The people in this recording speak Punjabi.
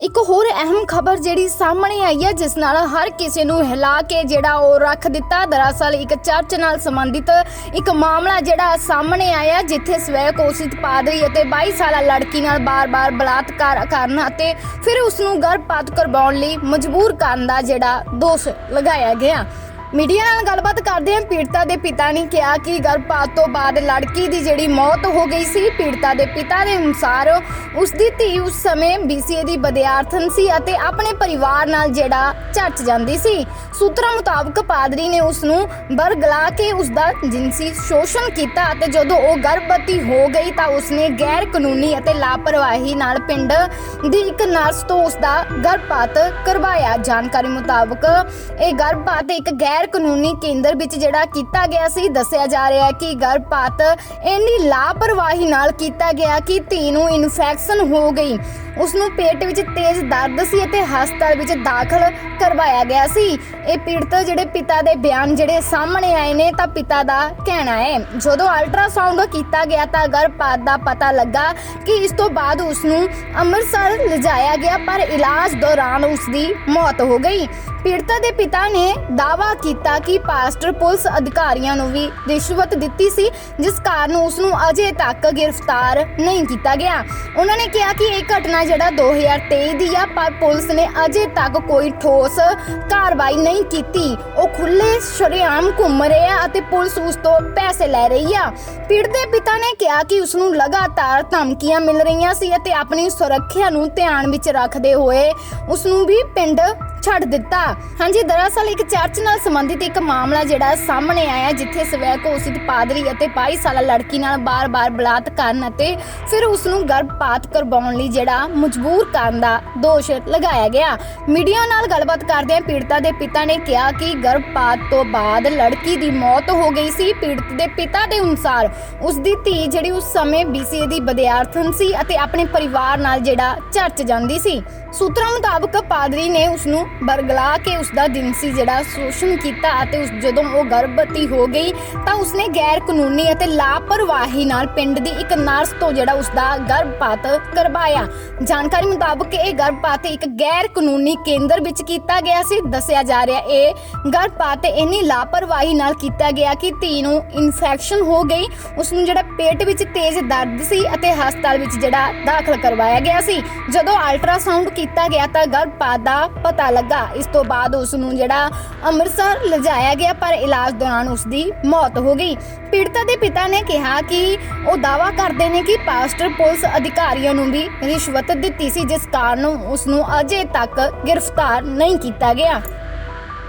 ਇੱਕ ਹੋਰ ਅਹਿਮ ਖਬਰ ਜਿਹੜੀ ਸਾਹਮਣੇ ਆਈ ਹੈ, ਜਿਸ ਨਾਲ ਹਰ ਕਿਸੇ ਨੂੰ ਹਿਲਾ ਕੇ ਜਿਹੜਾ ਉਹ ਰੱਖ ਦਿੱਤਾ। ਦਰਅਸਲ ਇੱਕ ਚਰਚ ਨਾਲ ਸੰਬੰਧਿਤ ਇੱਕ ਮਾਮਲਾ ਜਿਹੜਾ ਸਾਹਮਣੇ ਆਇਆ, ਜਿੱਥੇ ਸਵੈ ਘੋਸ਼ਿਤ ਪਾਦਰੀ ਅਤੇ 22 ਸਾਲਾ ਲੜਕੀ ਨਾਲ ਬਾਰ-ਬਾਰ ਬਲਾਤਕਾਰ ਕਰਨ ਅਤੇ ਫਿਰ ਉਸ ਨੂੰ ਗਰਭਪਾਤ ਕਰਵਾਉਣ ਲਈ ਮਜਬੂਰ ਕਰਨ ਦਾ ਜਿਹੜਾ ਦੋਸ਼ ਲਗਾਇਆ ਗਿਆ। ਮੀਡੀਆ ਨਾਲ ਗੱਲਬਾਤ ਕਰਦੇ ਹਾਂ ਪੀੜਤਾ ਦੇ ਪਿਤਾ ਨੇ ਕਿਹਾ ਕਿ ਗਰਭਪਾਤ ਤੋਂ ਬਾਅਦ ਲੜਕੀ ਦੀ ਜਿਹੜੀ ਮੌਤ ਹੋ ਗਈ ਸੀ, ਪੀੜਤਾ ਦੇ ਪਿਤਾ ਦੇ ਅਨੁਸਾਰ ਉਸ ਦੀ ਧੀ ਉਸ ਸਮੇਂ BCA ਦੀ ਵਿਦਿਆਰਥਣ ਸੀ ਅਤੇ ਆਪਣੇ ਪਰਿਵਾਰ ਨਾਲ ਜਿਹੜਾ ਚਰਚ ਜਾਂਦੀ ਸੀ। ਸੂਤਰਾਂ ਮੁਤਾਬਕ ਪਾਦਰੀ ਨੇ ਉਸ ਨੂੰ ਬਰਗਲਾ ਕੇ ਉਸ ਦਾ ਜਿਨਸੀ ਸ਼ੋਸ਼ਣ ਕੀਤਾ ਅਤੇ ਜਦੋਂ ਉਹ ਗਰਭਵਤੀ ਹੋ ਗਈ ਤਾਂ ਉਸਨੇ ਗੈਰ ਕਾਨੂੰਨੀ ਅਤੇ ਲਾਪਰਵਾਹੀ ਨਾਲ ਪਿੰਡ ਦੀ ਇੱਕ ਨਰਸ ਤੋਂ ਉਸ ਦਾ ਗਰਭਪਾਤ ਕਰਵਾਇਆ। ਜਾਣਕਾਰੀ ਮੁਤਾਬਕ ਇਹ ਗਰਭਪਾਤ ਇੱਕ ਗੈਰ ਕਾਨੂੰਨੀ ਕੇਂਦਰ ਵਿੱਚ ਜਿਹੜਾ ਕੀਤਾ ਗਿਆ ਸੀ, ਦੱਸਿਆ ਜਾ ਰਿਹਾ ਹੈ ਕਿ ਗਰਭਪਾਤ ਇੰਨੀ ਲਾਪਰਵਾਹੀ ਨਾਲ ਕੀਤਾ ਗਿਆ ਕਿ ਧੀ ਨੂੰ ਇਨਫੈਕਸ਼ਨ ਹੋ ਗਈ। ਉਸ ਨੂੰ ਪੇਟ ਵਿੱਚ ਤੇਜ਼ ਦਰਦ ਸੀ ਅਤੇ ਹਸਪਤਾਲ ਵਿੱਚ ਦਾਖਲ ਕਰਵਾਇਆ ਗਿਆ ਸੀ। ਇਹ ਪੀੜਤ ਜਿਹੜੇ ਪਿਤਾ ਦੇ ਬਿਆਨ ਜਿਹੜੇ ਸਾਹਮਣੇ ਆਏ ਨੇ, ਤਾਂ ਪਿਤਾ ਦਾ ਕਹਿਣਾ ਹੈ, ਜਦੋਂ ਅਲਟਰਾਸਾਊਂਡ ਕੀਤਾ ਗਿਆ ਤਾਂ ਗਰਭਪਾਤ ਦਾ ਪਤਾ ਲੱਗਾ ਕਿ ਇਸ ਤੋਂ ਬਾਅਦ ਉਸ ਨੂੰ ਅੰਮ੍ਰਿਤਸਰ ਲਿਜਾਇਆ ਗਿਆ, ਪਰ ਇਲਾਜ ਦੌਰਾਨ ਉਸ ਦੀ ਮੌਤ ਹੋ ਗਈ। ਪੀੜਤਾ ਦੇ ਪਿਤਾ ਨੇ ਦਾਅਵਾ ਕੀਤਾ ਕਿ ਪਾਸਟਰ ਪੁਲਿਸ ਅਧਿਕਾਰੀਆਂ ਨੂੰ ਵੀ ਰਿਸ਼ਵਤ ਦਿੱਤੀ ਸੀ, ਜਿਸ ਕਾਰਨ ਉਸ ਨੂੰ ਅਜੇ ਤੱਕ ਗ੍ਰਿਫਤਾਰ ਨਹੀਂ ਕੀਤਾ ਗਿਆ। ਉਹਨਾਂ ਨੇ ਕਿਹਾ ਕਿ ਇਹ ਘਟਨਾ ਜਿਹੜਾ 2023 ਦੀ ਆ, ਪਰ ਪੁਲਿਸ ਨੇ ਅਜੇ ਤੱਕ ਕੋਈ ਠੋਸ ਕਾਰਵਾਈ ਨਹੀਂ ਕੀਤੀ। ਉਹ ਖੁੱਲੇ ਸ਼ਰੇਆਮ ਘੁੰਮ ਰਹੇ ਆ ਅਤੇ ਪੁਲਿਸ ਉਸ ਤੋਂ ਪੈਸੇ ਲੈ ਰਹੀ ਆ। ਪੀੜਤ ਦੇ ਪਿਤਾ ਨੇ ਕਿਹਾ ਕਿ ਉਸ ਨੂੰ ਲਗਾਤਾਰ ਧਮਕੀਆਂ ਮਿਲ ਰਹੀਆਂ ਸੀ ਅਤੇ ਆਪਣੀ ਸੁਰੱਖਿਆ ਨੂੰ ਧਿਆਨ ਵਿੱਚ ਰੱਖਦੇ ਹੋਏ ਉਸ ਨੂੰ ਵੀ ਪਿੰਡ ਛੱਡ ਦਿੱਤਾ। ਹਾਂਜੀ, ਦਰਅਸਲ ਇੱਕ ਚਰਚ ਨਾਲ ਸੰਬੰਧਿਤ ਇੱਕ ਮਾਮਲਾ ਜਿਹੜਾ ਸਾਹਮਣੇ ਆਇਆ, ਜਿੱਥੇ ਸਵੈ ਘੋਸ਼ਿਤ ਪਾਦਰੀ ਅਤੇ 22 ਸਾਲਾ ਲੜਕੀ ਨਾਲ ਬਾਰ-ਬਾਰ ਬਲਾਤ ਕਰਨ ਅਤੇ ਫਿਰ ਉਸ ਨੂੰ ਗਰਭਪਾਤ ਕਰਵਾਉਣ ਲਈ ਜਿਹੜਾ ਮਜਬੂਰ ਕਰਨ ਦਾ ਦੋਸ਼ ਲਗਾਇਆ ਗਿਆ। ਮੀਡੀਆ ਨਾਲ ਗੱਲਬਾਤ ਕਰਦਿਆਂ ਪੀੜਤਾ ਦੇ ਪਿਤਾ ਨੇ ਕਿਹਾ ਕਿ ਗਰਭਪਾਤ ਤੋਂ ਬਾਅਦ ਲੜਕੀ ਦੀ ਮੌਤ ਹੋ ਗਈ ਸੀ। ਪੀੜਤ ਦੇ ਪਿਤਾ ਦੇ ਅਨੁਸਾਰ ਉਸ ਦੀ ਧੀ ਜਿਹੜੀ ਉਸ ਸਮੇਂ BCA ਦੀ ਵਿਦਿਆਰਥਣ ਸੀ ਅਤੇ ਆਪਣੇ ਪਰਿਵਾਰ ਨਾਲ ਜਿਹੜਾ ਚਰਚ ਜਾਂਦੀ ਸੀ। ਸੂਤਰਾਂ ਮੁਤਾਬਕ ਪਾਦਰੀ ਨੇ ਉਸ ਨੂੰ ਬਰਗਲਾ ਕੇ ਉਸ ਦਾ ਜਿਨਸੀ ਜਿਹੜਾ ਸ਼ੋਸ਼ਣ ਕੀਤਾ ਅਤੇ ਉਸ ਜਦੋਂ ਉਹ ਗਰਭਵਤੀ ਹੋ ਗਈ ਤਾਂ ਉਸਨੇ ਗੈਰ ਕਾਨੂੰਨੀ ਅਤੇ ਲਾਪਰਵਾਹੀ ਨਾਲ ਪਿੰਡ ਦੀ ਇੱਕ ਨਰਸ ਤੋਂ ਜਿਹੜਾ ਉਸ ਦਾ ਗਰਭਪਾਤ ਕਰਵਾਇਆ। ਜਾਣਕਾਰੀ ਮੁਤਾਬਕ ਇਹ ਗਰਭਪਾਤ ਇੱਕ ਗੈਰ ਕਾਨੂੰਨੀ ਕੇਂਦਰ ਵਿੱਚ ਕੀਤਾ ਗਿਆ ਸੀ। ਦੱਸਿਆ ਜਾ ਰਿਹਾ, ਇਹ ਗਰਭਪਾਤ ਇੰਨੀ ਲਾਪਰਵਾਹੀ ਨਾਲ ਕੀਤਾ ਗਿਆ ਕਿ ਧੀ ਨੂੰ ਇਨਫੈਕਸ਼ਨ ਹੋ ਗਈ। ਉਸ ਨੂੰ ਜਿਹੜਾ ਪੇਟ ਵਿੱਚ ਤੇਜ਼ ਦਰਦ ਸੀ ਅਤੇ ਹਸਪਤਾਲ ਵਿੱਚ ਜਿਹੜਾ ਦਾਖਲ ਕਰਵਾਇਆ ਗਿਆ ਸੀ। ਜਦੋਂ ਅਲਟਰਾਸਾਊਂਡ ਕੀਤਾ ਗਿਆ ਤਾਂ ਗਰਭਪਾਤ ਦਾ ਪਤਾ ਲੱਗਾ। ਇਸ ਤੋਂ ਬਾਅਦ ਉਸ ਨੂੰ ਜਿਹੜਾ ਅੰਮ੍ਰਿਤਸਰ ਲਿਜਾਇਆ ਗਿਆ, ਪਰ ਇਲਾਜ ਦੌਰਾਨ ਉਸ ਦੀ ਮੌਤ ਹੋ ਗਈ। ਪੀੜਤਾ ਦੇ ਪਿਤਾ ਨੇ ਕਿਹਾ ਕਿ ਉਹ ਦਾਅਵਾ ਕਰਦੇ ਨੇ ਕਿ ਪਾਸਟਰ ਪੁਲਿਸ ਅਧਿਕਾਰੀਆਂ ਨੂੰ ਵੀ ਰਿਸ਼ਵਤ ਦਿੱਤੀ ਸੀ, ਜਿਸ ਕਾਰਨ ਉਸ ਨੂੰ ਅਜੇ ਤੱਕ ਗ੍ਰਿਫਤਾਰ ਨਹੀਂ ਕੀਤਾ ਗਿਆ।